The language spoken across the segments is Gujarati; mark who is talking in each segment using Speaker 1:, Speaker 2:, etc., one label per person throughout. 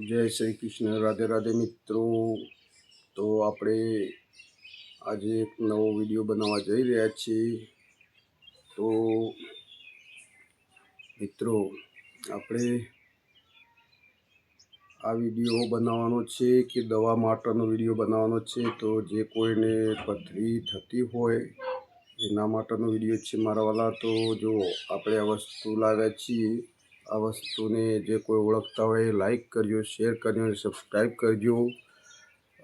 Speaker 1: જય શ્રી કૃષ્ણ, રાધે રાધે મિત્રો. તો આપણે આજે એક નવો વીડિયો બનાવવા જઈ રહ્યા છીએ. તો મિત્રો, આપણે આ વીડિયો બનાવવાનો છે કે દવા માટેનો વીડિયો બનાવવાનો છે? તો જે કોઈને પથરી થતી હોય, એના માટેનો વીડિયો છે મારા વાલા. તો જો આપણે આ વસ્તુ લાવ્યા છીએ આ વસ્તુને જે કોઈ ઓળખતા હોય એ લાઈક કરજો શેર કરજો અને સબસ્ક્રાઈબ કરજો.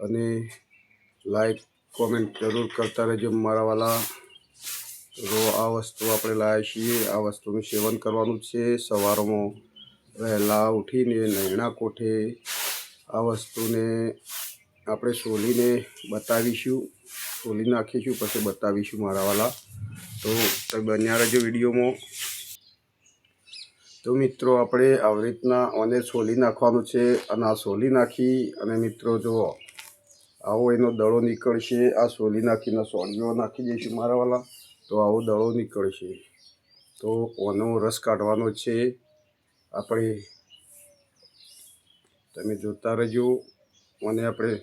Speaker 1: અને લાઈક કોમેન્ટ જરૂર કરતા રહેજો મારા વાલા. તો આ વસ્તુ આપણે લાવ્યા છીએ. આ વસ્તુનું સેવન કરવાનું છે. સવારમાં વહેલા ઉઠીને નૈણા કોઠે આ વસ્તુને આપણે સોલીને બતાવીશું. સોલી નાખીશું, પછી બતાવીશું મારા વાલા. તો તમે બન્યા રહેજો વિડીયોમાં. તો મિત્રો, આપણે આવી રીતના આને સોલી નાખવાનું છે અને આ સોલી નાખી અને મિત્રો જુઓ આવો એનો દડો નીકળશે, આ સોલી નાખીને સોળીઓ નાખી દઈશું મારા વાલા તો આવો દડો નીકળશે. તો ઓનો રસ કાઢવાનો છે. આપણે તમે જોતા રહેજો. અને આપણે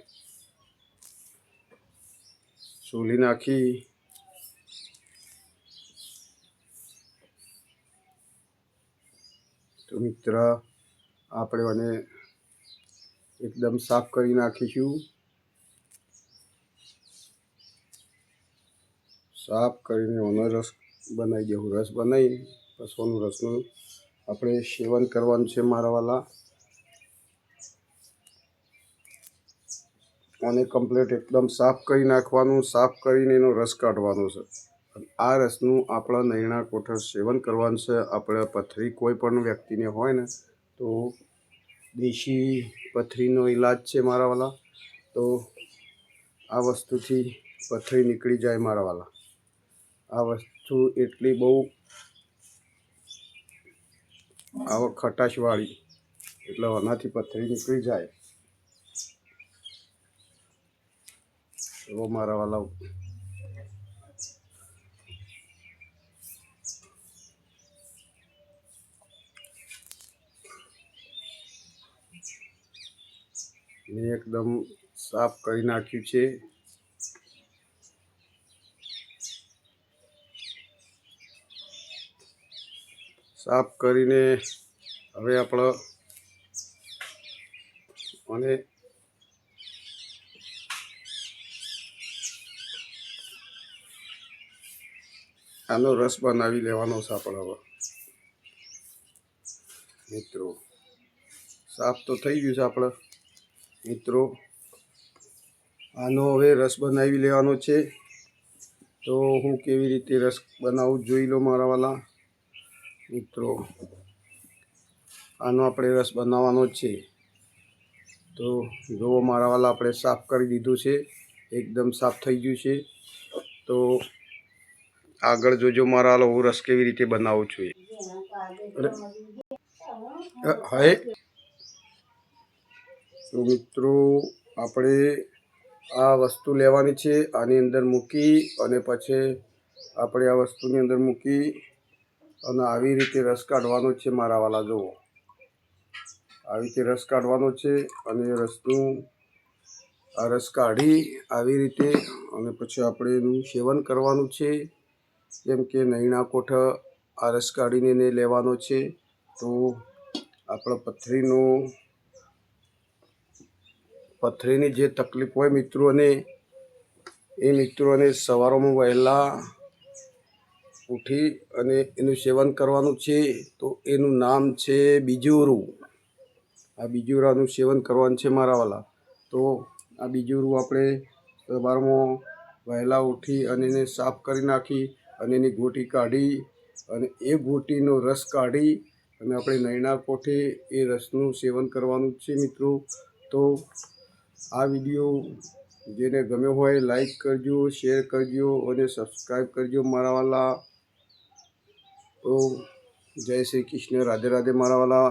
Speaker 1: સોલી નાખી તો મિત્ર, આપણે આને એકદમ સાફ કરી નાખીશું. સાફ કરીને ઓનો રસ બનાવી દેવું. રસ બનાવી પછી ઓનું રસનું આપણે સેવન કરવાનું છે મારા વાલા. અને કમ્પ્લીટ એકદમ સાફ કરી નાખવાનું, સાફ કરીને એનો રસ કાઢવાનો છે. આ રસનું આપણા નૈણા કોઠર સેવન કરવાનું છે. આપણે પથરી કોઈ પણ વ્યક્તિને હોય ને, તો દેશી પથરીનો ઈલાજ છે મારાવાલા તો આ વસ્તુથી પથરી નીકળી જાય મારાવાલા આ વસ્તુ એટલી બહુ આવો, ખટાશવાળી. એટલે આનાથી પથરી નીકળી જાય. એવો મારા વાલા મેં એકદમ સાફ કરી નાખ્યું છે. સાફ કરીને હવે આપણો અને આનો રસ બનાવી લેવાનો છે આપણે હવે. મિત્રો, સાફ તો થઈ ગયું છે આપણે મિત્રો, આનો હવે રસ બનાવી લેવાનો છે. તો હું કેવી રીતે રસ બનાવું જોઈ લો મારા વાલા. મિત્રો, આનો આપણે રસ બનાવવાનો છે. તો જુઓ મારા વાલા, આપણે સાફ કરી દીધું છે. એકદમ સાફ થઈ ગયું છે. તો આગળ જોજો મારા હું રસ કેવી રીતે બનાવું છું હવે તો મિત્રો, આપણે આ વસ્તુ લેવાની છે, આની અંદર મૂકી અને પછી આપણે આ વસ્તુની અંદર મૂકી અને આવી રીતે રસ કાઢવાનો છે મારા વાલા, જુઓ. આવી રીતે રસ કાઢવાનો છે અને રસનું આ રસ કાઢી આવી રીતે અને પછી આપણે એનું સેવન કરવાનું છે. જેમ કે નૈણા કોઠ આ રસ કાઢીને લેવાનો છે. તો આપણા પથરીનું પથરીની જે તકલીફ હોય મિત્રોને, એ મિત્રોને સવારોમાં વહેલા ઉઠી અને એનું સેવન કરવાનું છે. તો એનું નામ છે બીજુરું. આ બીજુરાનું સેવન કરવાનું છે મારાવાલા તો આ બીજુરું આપણે સવારમાં વહેલા ઉઠી અને એને સાફ કરી નાખી અને એની ગોટી કાઢી અને એ ગોટીનો રસ કાઢી અને આપણે નૈણા કોઠે એ રસનું સેવન કરવાનું છે મિત્રો. તો આ વીડિયો જેને ગમ્યો હોય લાઈક કરજો શેર કરજો અને સબસ્ક્રાઈબ કરજો મારા વાલા. તો જય શ્રી કૃષ્ણ, રાધે રાધે મારા વાલા.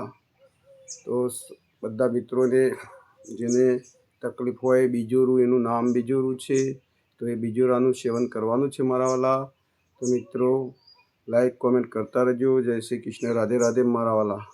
Speaker 1: તો બધા મિત્રોને જેને તકલીફ હોય, બીજોરું, એનું નામ બીજોરું છે, તો એ બીજોરાનું સેવન કરવાનું છે મારા વાલા. તો મિત્રો લાઈક કોમેન્ટ કરતા રહેજો. જય શ્રી કૃષ્ણ, રાધે રાધે મારા વાલા.